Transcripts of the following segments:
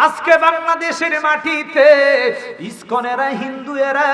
আজকে বাংলাদেশের মাটিতে ইস্কনেরা হিন্দু এরা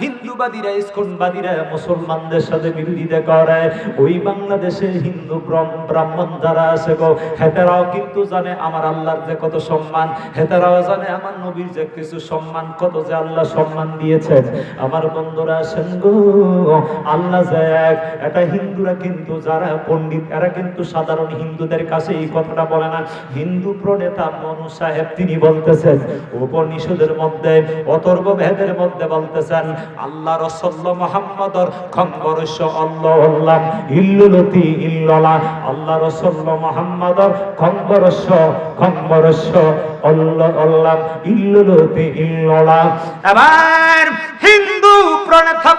হিন্দুবাদীরা, ইস্কনবাদীরা মুসলমানদের সাথে বিরোধিতা করে। ওই বাংলাদেশে হিন্দু ব্রহ্ম- ব্রাহ্মণ যারা আছে গো হেতারাও কিন্তু জানে আমার আল্লাহর যে কত সম্মান হেতারাও জানে আমার নবীর যে কিছু সম্মান, কত যে আল্লাহ সম্মান দিয়েছেন। আমার বন্ধুরা আছেন গো, আল্লাহ যে এক, এটা হিন্দুরা কিন্তু যারা পণ্ডিত, এরা কিন্তু সাধারণ হিন্দুদের কাছে এই কথাটা বলে না। হিন্দু প্রণেতা মনু সাহেব তিনি বলতেছেন, উপনিষদের মধ্যে অতর্ব ভেদের মধ্যে বলতেছেন, আল্লাহ রসল্ল মোহাম্মদর খম্বরস্য আল্লাহ ইল্লুলতি ইল্লালা, আল্লাহ রসল্ল মোহাম্মদর খম্বরস্য খম্বরস্য অল্লাহ অল্লাহ ইল্লুলতি ইল্লালা। এবার হিন্দু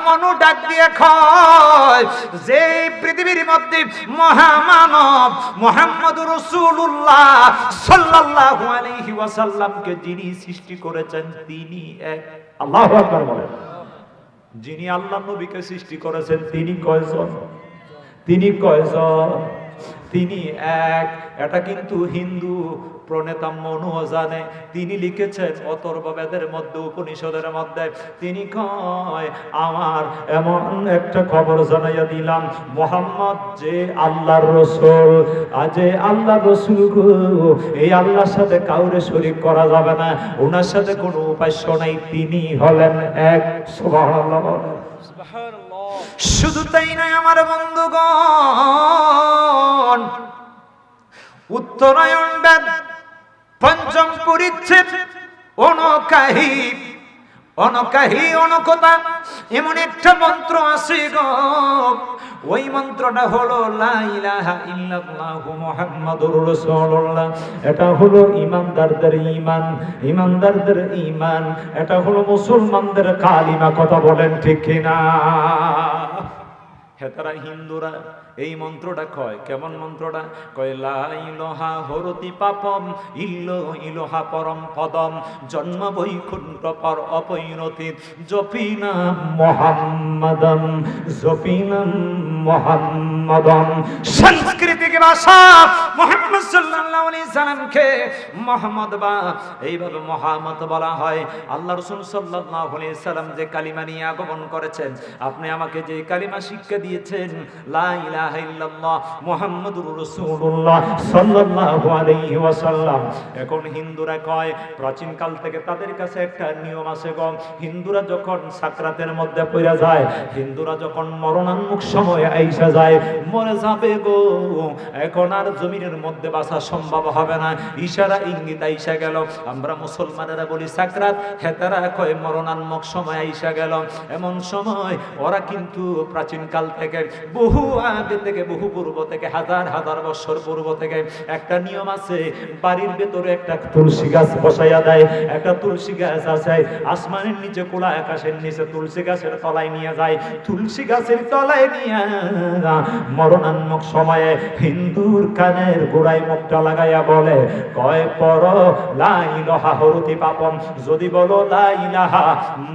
মনু ডাক দিয়ে কয় যে পৃথিবীর মধ্যে মহামানব মোহাম্মদ রসুল্লাহ সাল্লাল্লাহু আলাইহি ওয়াসাল্লামকে যিনি সৃষ্টি করেছেন তিনি এক। আল্লাহু আকবার বলেন। যিনি আল্লাহ নবীকে সৃষ্টি করেছেন তিনি কয়জন? তিনি কয়জন? তিনি এক। এটা কিন্তু হিন্দু প্রণেতা মনু জানে। তিনি লিখেছেন মধ্যে, উপনিষদের মধ্যে। তিনি কয়, আমার এমন একটা খবর জানাইয়া দিলাম, মোহাম্মদ, যে আল্লাহর রসুল আল্লাহ রসুল এই আল্লাহর সাথে কাউরে করা যাবে না। ওনার সাথে কোনো উপাস্য নাই। তিনি হলেন এক শুধু তাই আমার বন্ধুগণ, উত্তরায়ণ পরিচ্ছেদ। অনকাহি অনকাহি, অনকতা, এমন একটা মন্ত্র আছে গো। ওই মন্ত্রটা হলো রাসূলুল্লাহ। এটা হলো ইমানদারদের ঈমান ইমানদারদের ঈমান। এটা হলো মুসলমানদের কালিমা, কথা বলেন ঠিক কিনা? হেতারা হিন্দুরা এই মন্ত্রটা কয়, কেমন মন্ত্রটা? কয় লাই লোহা হরতি পাপম, ইল্লো ইলোহা পরম পদম, জন্ম বৈকুণ্ঠ পর অপৈরতি জপিনাম মোহাম্মদম জপিনাম মোহাম্মদম। সাংস্কৃতিক ভাষা মোহাম্মদ আপনি আমাকে যে কালিমা শিক্ষা দিয়েছেন এখন হিন্দুরা কয় প্রাচীন কাল থেকে তাদের কাছে একটা নিয়ম আছে গো, হিন্দুরা যখন সাকরাতের মধ্যে পড়ে যায়, হিন্দুরা যখন মরণান্মুখ সময় আইসা যায়, মরে যাবে গো। এখন আর জমিনের মধ্যে বাসা সম্ভব হবে না। ইশারা ইঙ্গিত আইসা গেল। আমরা মুসলমানেরা বলি, সাকরাত হেতারা কয় মরণান্মক সময় আইসা গেল। এমন সময় ওরা কিন্তু প্রাচীন কাল থেকে, বহু আগে থেকে, বহু পূর্ব থেকে, হাজার হাজার বছর পূর্ব থেকে একটা নিয়ম আছে, বাড়ির ভেতরে একটা তুলসী গাছ বসাইয়া দেয়, একটা তুলসী গাছ আছে, আসমানের নিচে কোলা আকাশের নিচে তুলসী গাছের তলায় নিয়ে যায়। তুলসী গাছের তলায় নিয়ে মরণান্মক সময়ে হিন্দুর কানের গোড়ায় মুখটা লাগাইয়া বলে, কয় পর লাইলহা হরতি পাপম যদি বলো লাইলাহা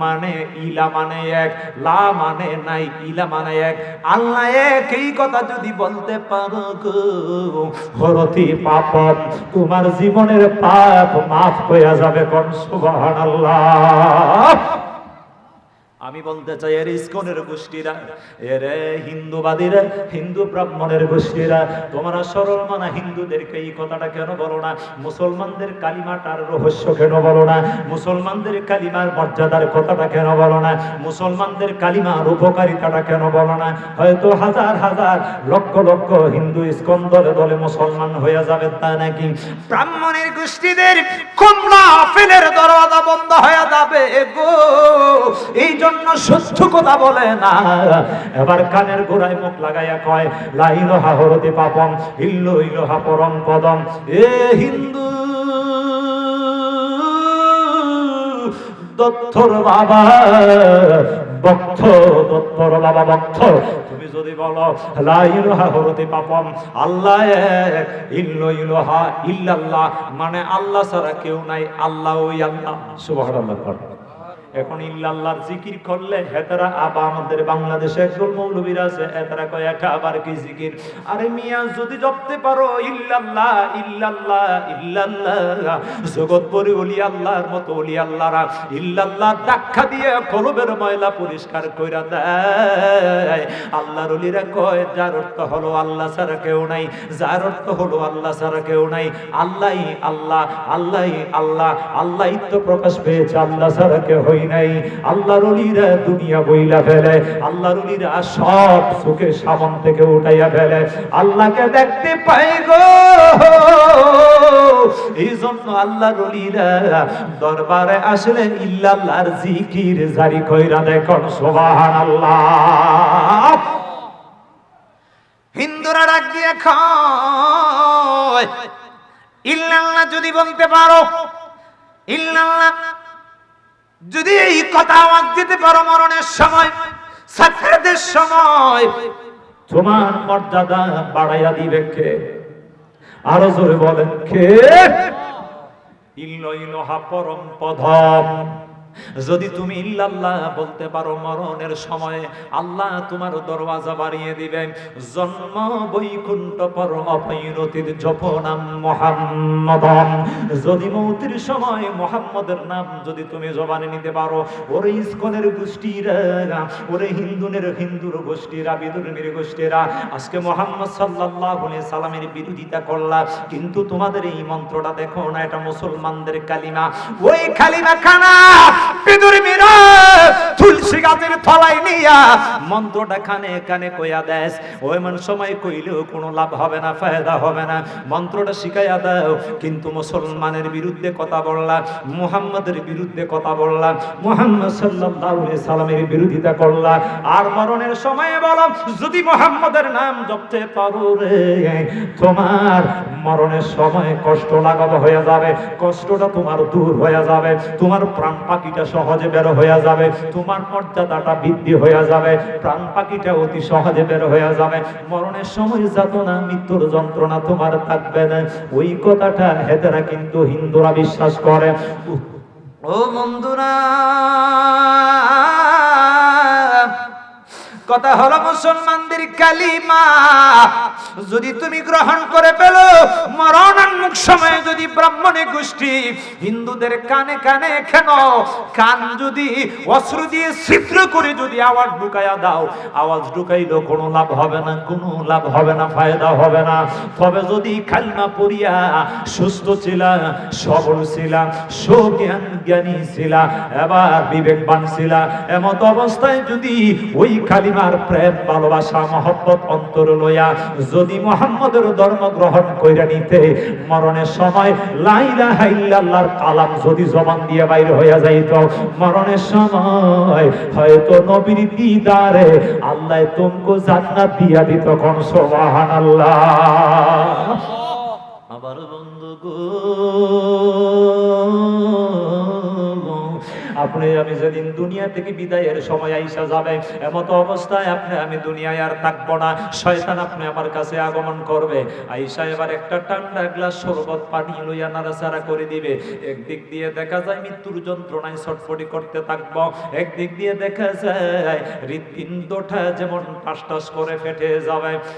মানে ইলা মানে এক, লা মানে নাই, ইলা মানে এক। আল্লাহ এক এই কথা যদি বলতে পারো হরতি পাপম তোমার জীবনের পাপ মাফ হইয়া যাবে কোন, সুবহানাল্লাহ। আমি বলতে চাই, এর ইস্কনের গোষ্ঠীরা, এর হিন্দুবাদীরা, হিন্দু ব্রাহ্মণের গোষ্ঠীরা, তোমরা সরল মানা হিন্দুদেরকে এই কথাটা কেন বলো না? মুসলমানদের কালিমাটার রহস্য কেন বলো না? মুসলমানদের কালিমার মর্যাদার কথাটা কেন বলো না? মুসলমানদের কালিমার উপকারিতাটা কেন বলো না? হয়তো হাজার হাজার লক্ষ লক্ষ হিন্দু ইস্কন দলে দলে মুসলমান হয়ে যাবে তা নাকি? ব্রাহ্মণের গোষ্ঠীদের কমলা ফেলের দরওয়াজা বন্ধ হয়ে যাবে এই জন্য সত্য কথা বলে না। এবার কানের গোড়ায় মুখ লাগাইয়া কয় লাইলহা হরতি পাপম, ইল্ল ইলোহা পরম পদম। এ হিন্দু দত্তর বাবা বক্ত দত্তর বাবা বক্ত তুমি যদি বলো, লা ইলাহা হরতি পাপম, আল্লাহ ইল্ল ইলাহা ইল্লাল্লাহ মানে আল্লাহ ছাড়া কেউ নাই, আল্লাহ ওই আল্লাহ। সুবহানাল্লাহ এখন ইল্লাল্লাহর জিকির করলে হেতারা আবার আমাদের বাংলাদেশে একজন মৌলবীর আছে হেতারা কয়, এটা আবার কি জিকির? আরে মিয়া, যদি জপতে পারো, ইল্লাল্লাহ ইল্লাল্লাহ ইল্লাল্লাহ, জগৎ পরি ওলি আল্লাহর মতো ওলি আল্লাহরা, ইল্লাল্লাহ দেখা দিয়ে কলবের ময়লা পরিষ্কার কইরা দেয়। আল্লাহর ওলিরা কয়, যার অর্থ হলো আল্লাহ ছাড়া কেউ নাই, যার অর্থ হলো আল্লাহ ছাড়া কেউ নাই আল্লাহ আল্লাহ আল্লাহ আল্লাহ আল্লাহ তো প্রকাশ পেয়েছে, আল্লাহ ছাড়া কেউ হই নাই। আল্লাহর ওলিরা দুনিয়া বইলা ফেলে, আল্লাহর ওলিরা সব সুখে সামন থেকে উঠাইয়া ফেলে। আল্লাহকে দেখতে পাই গো। এই জন্য আল্লাহর ওলিরা দরবারে আসলে ইল্লাল্লাহর জিকির জারি কইরা দেখুন, সুবহানাল্লাহ। হিন্দুরা ডাক দিয়ে ইল্লাল্লাহ যদি বলতে পারো, ইল্লাল্লাহ যদি এই কথা আমাকে দিতে পারো মরণের সময় সাফেদের সময়, তোমার মর্যাদা বাড়াইয়া দিবে কে? আরও জোরে বলেন, কে? ইল্ল ইলোহা পরম পদম। যদি তুমি ইল্লাল্লাহ বলতে পারো মরণের সময়ে, আল্লাহ তোমার দরওয়াজা বাড়িয়ে দিবেন। জন্ম বৈকুণ্ঠ পর অপৈরতির জপনাম মোহাম্মদম। যদি মৌতির সময় মোহাম্মদের নাম যদি তুমি জবানে নিতে পারো, ওরে ইস্কনের গোষ্ঠীরা, ওরে হিন্দুনের হিন্দুর গোষ্ঠীরা, বিদুর্মীর গোষ্ঠীরা, আজকে মোহাম্মদ সাল্লাল্লাহু আলাইহি সাল্লামের বিরোধিতা করলা, কিন্তু তোমাদের এই মন্ত্রটা দেখো না, এটা মুসলমানদের কালিমা। ওই কালিমা খানা বিদুর্মীরা তুলসী গাছের তলায় নিয়া মন্ত্রটা কানে কানে কইয়া দেস। ওই মান সময় কইলেও কোনো লাভ হবে না, ফায়দা হবে না। মন্ত্রটা শিখাইয়া দাও। কিন্তু মুসলমানের বিরুদ্ধে কথা বললা, মুহাম্মাদের বিরুদ্ধে কথা বললা, মুহাম্মদ সাল্লাল্লাহু আলাইহি সাল্লামের বিরোধিতা করলা। আর মরণের সময় বলো, যদি মুহাম্মাদের নাম জপতে পারো রে, তোমার মরণের সময় কষ্ট লাগাবো হয়ে যাবে, কষ্টটা তোমার দূর হয়ে যাবে, তোমার প্রাণ পাখিটা সহজে বের হয়ে যাবে। তোমার মর্যাদাটা বৃদ্ধি হয়ে যাবে, প্রাণ পাখিটা অতি সহজে বের হয়ে যাবে। মরণের সময় যাতনা মৃত্যুর যন্ত্রণা তোমার থাকবে না। ওই কথাটা হেতেরা কিন্তু হিন্দুরা বিশ্বাস করে। ও বন্ধুরা কথা হলো মুসলমানদের কালিমা। যদি তুমি গ্রহণ করে পেল মরণোন্মুখ সময়ে যদি ব্রাহ্মণে গোষ্ঠী হিন্দুদের কানে কানে কেন কান যদি অস্ত্র দিয়ে ছিদ্র করে যদি আওয়াজ ঢুকাইয়া দাও, আওয়াজ ঢুকাইলেও কোনো লাভ হবে না, কোনো লাভ হবে না, ফায়দা হবে না। তবে যদি কালমা পড়িয়া সুস্থ ছিলা, সবল ছিলা, সুজ্ঞান জ্ঞানী ছিলা, এবার বিবেকবান ছিলা, এমত অবস্থায় যদি ওই কালিমার প্রেম, ভালোবাসা, মহব্বত অন্তর লইয়া যদি মোহাম্মদের ধর্ম গ্রহণ কইরা নিতে, মরণের সময় লাইলা হাইল্লাল্লাহর কালাম যদি জবান দিয়ে বাইরে হইয়া যাইত, মরণের সময় হয়তো নবীর দিদারে আল্লাহ তুমকো জান্নাত দিয়া দিত কোন, সুবহানাল্লাহ। আবার বন্ধু গো আপনি, আমি যেদিন দুনিয়া থেকে বিদায়ের সময় আইসা যাবে, এমত অবস্থায় আপনি, আমি দুনিয়ায় আর থাকব না। শয়তান আপনি আমার কাছে আগমন করবে। আইসা এবার একটা ঠান্ডা গ্লাস শরবত পানি লইয়া নাড়াচাড়া করে দিবে। একদিক দিয়ে দেখা যায় মৃত্যুর যন্ত্রণায় ছটফটি করতে থাকব। একদিক দিয়ে দেখা যায় হৃৎপিণ্ডটা যেমন টাস টাস করে ফেটে যাবে।